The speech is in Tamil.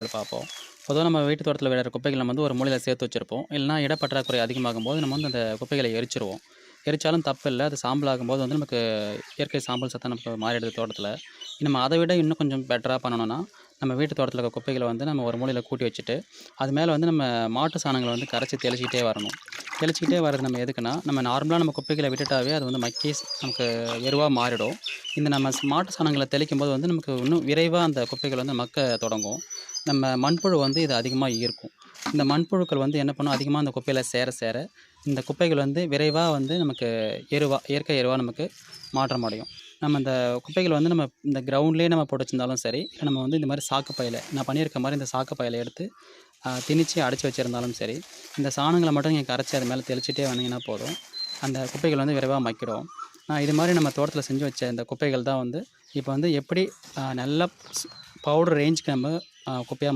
பார்ப்போம். பொதுவாக நம்ம வீட்டு தோட்டத்தில் விளையிற குப்பைகள் நம்ம வந்து ஒரு மூலையில் சேர்த்து வச்சுருப்போம். இல்லைனா இடப்பற்றாக்குறை அதிகமாகும் போது நம்ம வந்து அந்த குப்பைகளை எரிச்சிருவோம். எரிச்சாலும் தப்பு இல்லை. அது சாம்பல் ஆகும்போது வந்து நமக்கு இயற்கை சாம்பல் சத்தம் நமக்கு மாறிடுது தோட்டத்தில். நம்ம அதை விட இன்னும் கொஞ்சம் பெட்டராக பண்ணணும்னா நம்ம வீட்டு தோட்டத்தில் இருக்க குப்பைகளை வந்து நம்ம ஒரு மூலையில் கூட்டி வச்சுட்டு அது மேலே வந்து நம்ம மாட்டு சாணங்களை வந்து கரைச்சி தெளிச்சிக்கிட்டே வரணும். தெளிச்சிக்கிட்டே வர்றது நம்ம எதுக்குன்னா நம்ம நார்மலாக நம்ம குப்பைகளை விட்டுட்டாவே அது வந்து மக்கி நமக்கு எருவாக மாறிடும். இந்த நம்ம ஸ் மாட்டு சாணங்களை தெளிக்கும் போது வந்து நமக்கு இன்னும் விரைவாக அந்த குப்பைகள் வந்து மக்க தொடங்கும். நம்ம மண்புழு வந்து இது அதிகமாக ஈர்க்கும். இந்த மண்புழுக்கள் வந்து என்ன பண்ணும்? அதிகமாக அந்த குப்பையில் சேர சேர இந்த குப்பைகள் வந்து விரைவாக வந்து நமக்கு எருவா இயற்கை எருவாக நமக்கு மாற்றம் அடையும். நம்ம இந்த குப்பைகள் வந்து நம்ம இந்த கிரவுண்ட்லேயே நம்ம போட்டு வச்சிருந்தாலும் சரி இல்லை நம்ம வந்து இந்த மாதிரி சாக்கு பையில் நான் பண்ணியிருக்க மாதிரி இந்த சாக்கு பையில் எடுத்து திணிச்சு அடைச்சி வச்சுருந்தாலும் சரி இந்த சாணங்களை மட்டும் நீங்கள் கரைச்சி அது மேலே தெளிச்சிட்டே வந்தீங்கன்னா போதும். அந்த குப்பைகள் வந்து விரைவாக மக்கிடும். நான் இது மாதிரி நம்ம தோட்டத்தில் செஞ்சு வச்ச இந்த குப்பைகள் தான் வந்து இப்போ வந்து எப்படி நல்ல பவுடர் ரேஞ்சுக்கு நம்ம Ah, kupea